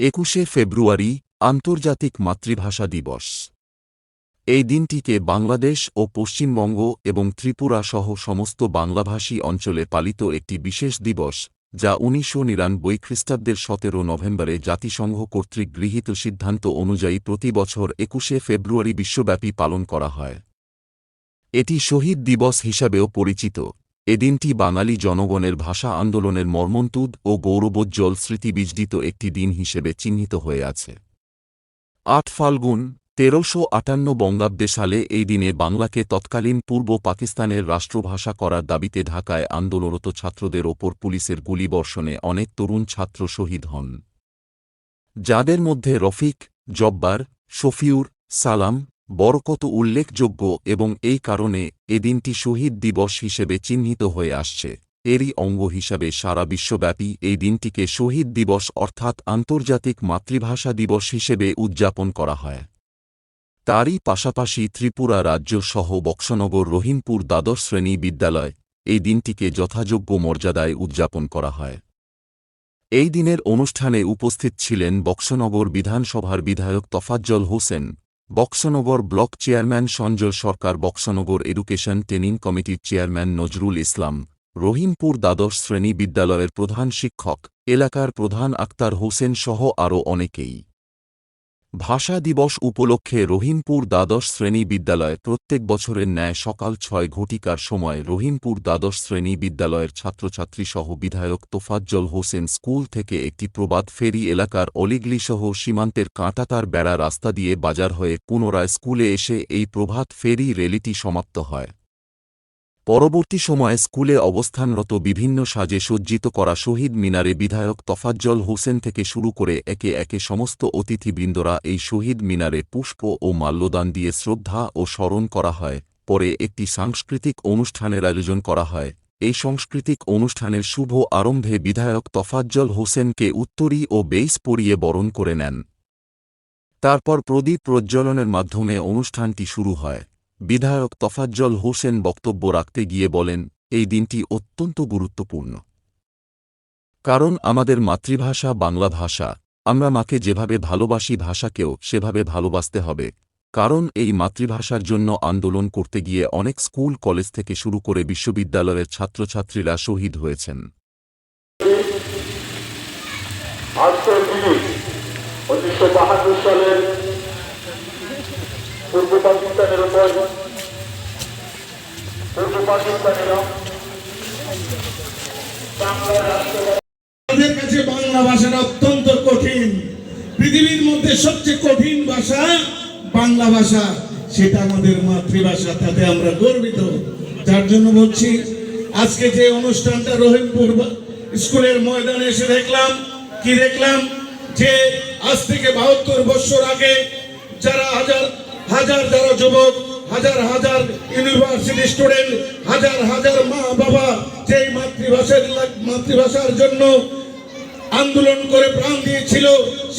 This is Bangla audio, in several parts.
একুশে ফেব্রুয়ারি, আন্তর্জাতিক মাতৃভাষা দিবস। এই দিনটিকে বাংলাদেশ ও পশ্চিমবঙ্গ এবং ত্রিপুরা সহ সমস্ত বাংলাভাষী অঞ্চলে পালিত একটি বিশেষ দিবস, যা উনিশশো নিরানব্বই খ্রিস্টাব্দের সতেরো নভেম্বরে জাতিসংঘ কর্তৃক গৃহীত সিদ্ধান্ত অনুযায়ী প্রতি বছর একুশে ফেব্রুয়ারি বিশ্বব্যাপী পালন করা হয়। এটি শহীদ দিবস হিসাবেও পরিচিত। এদিনটি বাঙালি জনগণের ভাষা আন্দোলনের মর্মন্তুদ ও গৌরবোজ্জ্বল স্মৃতিবিজড়িত একটি দিন হিসেবে চিহ্নিত হয়ে আছে। আট ফাল্গুন, তেরোশো আটান্ন বঙ্গাব্দে সালে এই দিনে বাংলাকে তৎকালীন পূর্ব পাকিস্তানের রাষ্ট্রভাষা করার দাবিতে ঢাকায় আন্দোলনরত ছাত্রদের ওপর পুলিশের গুলিবর্ষণে অনেক তরুণ ছাত্র শহীদ হন। যাদের মধ্যে রফিক, জব্বার, শফিউর, সালাম বরকত উল্লেখযোগ্য এবং এই কারণে এদিনটি শহীদ দিবস হিসেবে চিহ্নিত হয়ে আসছে। এরই অঙ্গ হিসাবে সারা বিশ্বব্যাপী এই দিনটিকে শহীদ দিবস অর্থাৎ আন্তর্জাতিক মাতৃভাষা দিবস হিসেবে উদযাপন করা হয়। তারই পাশাপাশি ত্রিপুরা রাজ্য সহ বক্সনগর রহিমপুর দ্বাদশ শ্রেণি বিদ্যালয় এই দিনটিকে যথাযোগ্য মর্যাদায় উদযাপন করা হয়। এই দিনের অনুষ্ঠানে উপস্থিত ছিলেন বক্সনগর বিধানসভার বিধায়ক Tafajjal Hossain Boxanagar block chairman Sanjay Sarkar Boxanagar education training কমিটির চেয়ারম্যান নজরুল ইসলাম, রহিমপুর দ্বাদশ শ্রেণি বিদ্যালয়ের প্রধান শিক্ষক, এলাকার প্রধান আক্তার হোসেন সহ আরও অনেকেই। ভাষা দিবস উপলক্ষে রহিমপুর দ্বাদশ শ্রেণি বিদ্যালয় প্রত্যেক বছরের ন্যায় সকাল ছয় ঘটিকার সময় রহিমপুর দ্বাদশ শ্রেণি বিদ্যালয়ের ছাত্রছাত্রী সহ বিধায়ক তোফাজ্জল হোসেন স্কুল থেকে একটি প্রবাদ ফেরি এলাকার অলিগলিসহ সীমান্তের কাঁটাতার বেড়া রাস্তা দিয়ে বাজার হয়ে পুনরায় স্কুলে এসে এই প্রভাত ফেরি রেলিটি সমাপ্ত হয়। পরবর্তী সময়ে স্কুলে অবস্থানরত বিভিন্ন সাজে সজ্জিত করা শহীদ মিনারে বিধায়ক তফাজ্জল হোসেন থেকে শুরু করে একে একে সমস্ত অতিথিবৃন্দরা এই শহীদ মিনারে পুষ্প ও মাল্যদান দিয়ে শ্রদ্ধা ও স্মরণ করা হয়। পরে একটি সাংস্কৃতিক অনুষ্ঠানের আয়োজন করা হয়। এই সাংস্কৃতিক অনুষ্ঠানের শুভ আরম্ভে বিধায়ক তফাজ্জল হোসেনকে উত্তরী ও বেইস পরিয়ে বরণ করে নেন। তারপর প্রদীপ প্রজ্জ্বলনের মাধ্যমে অনুষ্ঠানটি শুরু হয়। বিধায়ক তফাজ্জল হোসেন বক্তব্য রাখতে গিয়ে বলেন, এই দিনটি অত্যন্ত গুরুত্বপূর্ণ। কারণ আমাদের মাতৃভাষা বাংলা ভাষা। আমরা মাকে যেভাবে ভালোবাসি ভাষাকেও সেভাবে ভালোবাসতে হবে। কারণ এই মাতৃভাষার জন্য আন্দোলন করতে গিয়ে অনেক স্কুল, কলেজ থেকে শুরু করে বিশ্ববিদ্যালয়ের ছাত্রছাত্রীরা শহীদ হয়েছেন। সালের পূর্ব পাকিস্তানের উপর পূর্ব পাকিস্তানেরা আমাদের কাছে বাংলা ভাষাটা অত্যন্ত কঠিন পৃথিবীর মধ্যে সবচেয়ে কঠিন ভাষা বাংলা ভাষা। সেটা আমাদের মাতৃভাষা, তাতে আমরা গর্বিত। যার জন্য বলছি, আজকে যে অনুষ্ঠানটা রহিমপুর স্কুলের ময়দানে এসে দেখলাম, কি দেখলাম? যে আজ থেকে বাহাত্তর বছর আগে যারা হাজার হাজার যারা যুবক, হাজার হাজার ইউনিভার্সিটি স্টুডেন্ট হাজার হাজার মা বাবা যেই মাতৃভাষার মাতৃভাষার জন্য আন্দোলন করে প্রাণ দিয়েছিল,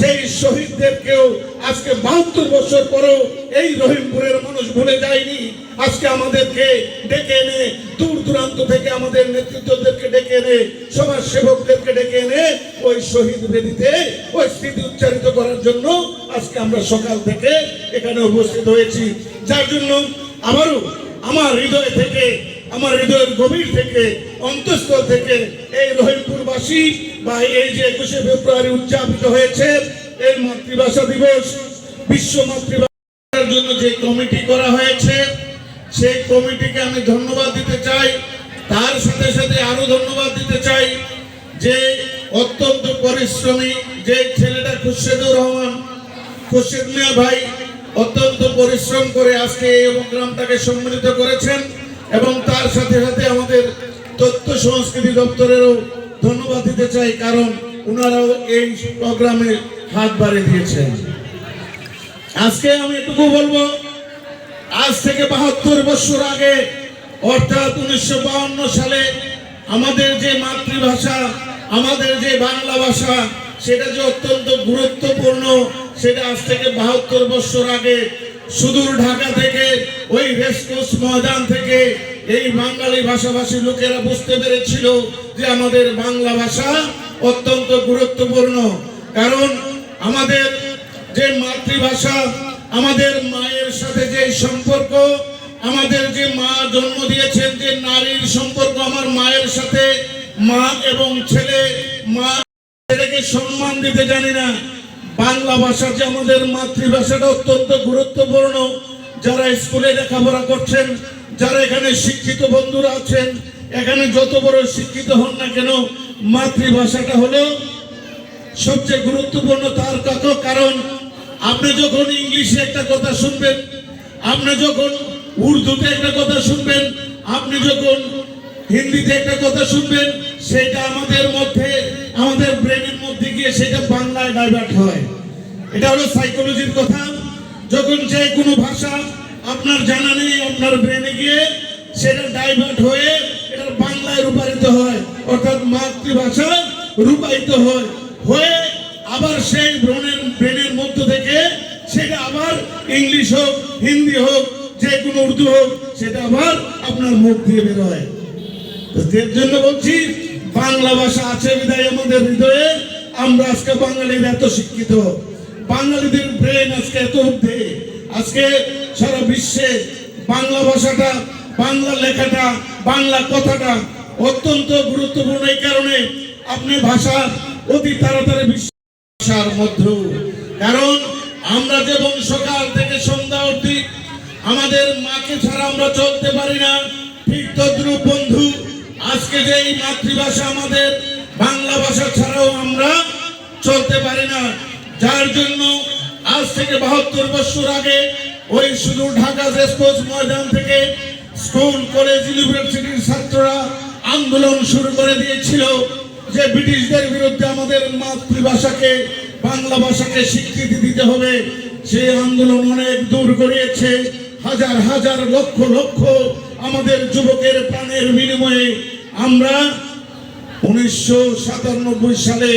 সেই শহীদদেরকেও আজকে বাহাত্তর বছর পরও এই রহিমপুরের মানুষ ভুলে যায়নি। আজকে আমাদেরকে ডেকে এনে, দূর দূরান্ত থেকে আমাদের নেতৃত্বদেরকে ডেকে এনে সমাজ সেবকদেরকে ডেকে এনে ওই শহীদ বেদিতে ওই স্মৃতি উচ্চারিত করার জন্য আজকে আমরা সকাল থেকে এখানে উপস্থিত হয়েছি। যার জন্য আমারও আমার হৃদয় থেকে, আমার হৃদয়ের গভীর থেকে, অন্তঃস্থল থেকে এই রহিমপুরবাসী বা এই যে একুশে ফেব্রুয়ারি উদযাপিত হয়েছে, এই মাতৃভাষা দিবস বিশ্ব মাতৃভাষার জন্য যে কমিটি করা হয়েছে, সেই কমিটিকে আমি ধন্যবাদ দিতে চাই। তার সাথে সাথে আরও ধন্যবাদ দিতে চাই যে অত্যন্ত পরিশ্রমী যে ছেলেটা খুরশেদুর রহমান, খুরশেদ মিয়া ভাই অত্যন্ত পরিশ্রম করে আজকে এই গ্রামটাকে সম্মিলিত করেছেন এবং তার সাথে সাথে আমাদের তথ্য সংস্কৃতি দপ্তরেরও ধন্যবাদ দিতে চাই, কারণ ওনারাও এই প্রোগ্রামে হাত বাড়িয়ে দিয়েছেন। আজকে আমি এটুকু বলব, আজ থেকে বাহাত্তর বছর আগে, অর্থাৎ উনিশশো সালে আমাদের যে মাতৃভাষা, আমাদের যে বাংলা ভাষা, সেটা যে অত্যন্ত গুরুত্বপূর্ণ, সেটা আজ থেকে বাহাত্তর বছর আগে সুদূর ঢাকা থেকে, ওই রেসকোর্স ময়দান থেকে এই বাঙালি ভাষাভাষী লোকেরা বুঝতে পেরেছিল যে আমাদের বাংলা ভাষা অত্যন্ত গুরুত্বপূর্ণ। কারণ আমাদের যে মাতৃভাষা, আমাদের মায়ের সাথে যে সম্পর্ক, আমাদের যে মা জন্ম দিয়েছেন, যে নারীর সম্পর্ক, আমার মায়ের সাথে মা এবং ছেলে, মা ছেলেকে সম্মান দিতে জানি না। বাংলা ভাষা যে আমাদের মাতৃভাষাটা অত্যন্ত গুরুত্বপূর্ণ, যারা স্কুলে লেখাপড়া করছেন, যারা এখানে শিক্ষিত বন্ধুরা আছেন, এখানে যত বড় শিক্ষিত হন না কেন, মাতৃভাষাটা হলো সবচেয়ে গুরুত্বপূর্ণ তার কত কারণ আপনি যখন ইংলিশে একটা কথা শুনবেন, আপনি যখন উর্দুতে একটা কথা শুনবেন, আপনি যখন হিন্দিতে একটা কথা শুনবেন সেটা আমাদের মধ্যে, আমাদের ব্রেনের মধ্যে গিয়ে সেটা বাংলায় ডাইভার্ট হয়। এটা হলো সাইকোলজির কথা। যখন যে কোনো ভাষা আপনার জানা নেই, আপনার ব্রেনে গিয়ে সেটা ডাইভার্ট হয়ে এটা বাংলায় রূপায়িত হয়, অর্থাৎ মাতৃভাষা রূপায়িত হয়। হয়ে আবার সেই ব্রণের ব্রেনের মধ্য থেকে সেটা আবার ইংলিশ হোক, হিন্দি হোক, যে কোনো উর্দু হোক, সেটা আবার আপনার মুখ দিয়ে বেরোয় তো জন্য বলছি বাংলা ভাষা আছে বিদায় আমাদের হৃদয়ে। আমরা আজকে বাঙালির এত শিক্ষিত। বাঙালিদের ব্রেন আজকে এত ঊর্ধ্বে আজকে সারা বিশ্বে বাংলা ভাষাটা, বাংলা লেখাটা, বাংলা কথাটা অত্যন্ত গুরুত্বপূর্ণ এই কারণে আপনি ভাষা অতি তাড়াতাড়ি বিশ্ব ভাষার মধ্যেও কারণ আমরা যে সকাল থেকে সন্ধ্যা অবধি আমাদের মাকে ছাড়া আমরা চলতে পারি না, ঠিক তদ্রুপ বন্ধু। আজকে যে এই মাতৃভাষা আমাদের বাংলা ভাষা ছাড়াও আমরা চলতে পারি না, যার জন্য আজ থেকে বাহাত্তর বছর আগে ওই শুধু ঢাকা রেসকোর্স ময়দান থেকে স্কুল, কলেজ, ইউনিভার্সিটির ছাত্ররা আন্দোলন শুরু করে দিয়েছিল যে ব্রিটিশদের বিরুদ্ধে আমাদের মাতৃভাষাকে, বাংলা ভাষাকে স্বীকৃতি দিতে হবে। সেই আন্দোলন অনেক দূর করিয়েছে হাজার হাজার লক্ষ লক্ষ আমাদের যুবকের প্রাণের বিনিময়ে আমরা উনিশশো সাতানব্বই সালে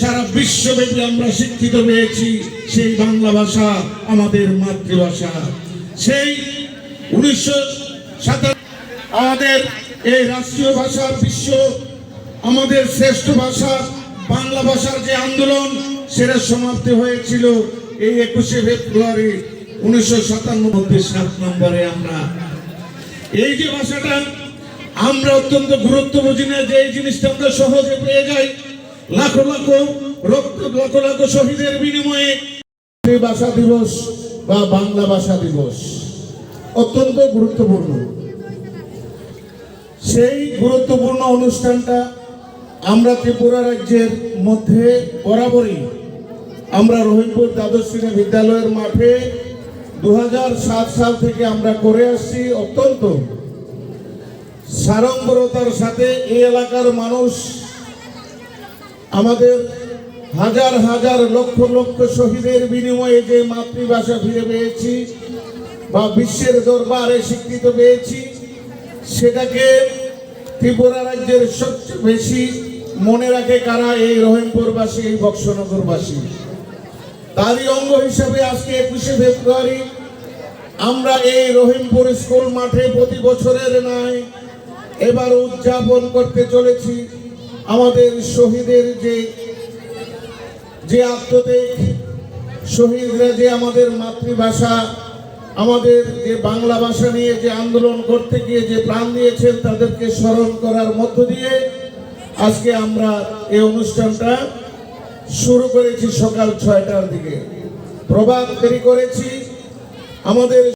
সারা বিশ্বব্যাপী আমরা শিক্ষিত হয়েছি সেই বাংলা ভাষা আমাদের মাতৃভাষা। সেই উনিশশো সাতান্ন আমাদের এই রাষ্ট্রীয় ভাষা, বিশ্ব আমাদের শ্রেষ্ঠ ভাষা, বাংলা ভাষার যে আন্দোলন, সেটা সমাপ্তি হয়েছিল এই একুশে ফেব্রুয়ারি উনিশশো সাতানব্বই সাত নম্বরে আমরা। এই যে ভাষাটা আমরা অত্যন্ত গুরুত্ব বুঝি না যে এই জিনিসটা আমরা সহজে পেয়ে যাই। লাখো লাখো রক্ত, লাখো লাখো শহীদের বিনিময়ে ভাষা দিবস বা বাংলা ভাষা দিবস অত্যন্ত গুরুত্বপূর্ণ। সেই গুরুত্বপূর্ণ অনুষ্ঠানটা আমরা ত্রিপুরা রাজ্যের মধ্যে বরাবরই আমরা রহিমপুর দ্বাদশ শ্রেণি বিদ্যালয়ের মাঠে দু হাজার সাত সাল থেকে আমরা করে আসছি। অত্যন্ত সাড়ম্বরতার সাথে এই এলাকার মানুষ আমাদের হাজার হাজার লক্ষ লক্ষ শহীদের বিনিময়ে যে মাতৃভাষা ফিরে পেয়েছি বা বিশ্বের দরবারে স্বীকৃত পেয়েছি, সেটাকে ত্রিপুরা রাজ্যের সবচেয়ে বেশি মনে রাখে কারা এই রহিমপুরবাসী, এই বক্সনগরবাসী। তারই অঙ্গ হিসেবে আজকে একুশে ফেব্রুয়ারি আমরা এই রহিমপুর স্কুল মাঠে প্রতি বছরের নয় এবার উদযাপন করতে চলেছি আমাদের শহীদের যে যে আত্মদেহ শহীদরা যে আমাদের মাতৃভাষা, আমাদের যে বাংলা ভাষা নিয়ে যে আন্দোলন করতে গিয়ে যে প্রাণ দিয়েছেন, তাদেরকে স্মরণ করার মধ্য দিয়ে আজকে আমরা এই অনুষ্ঠানটা শুরু করেছি সকাল ছয়টার দিকে। প্রভাত ফেরি করেছি। আমাদের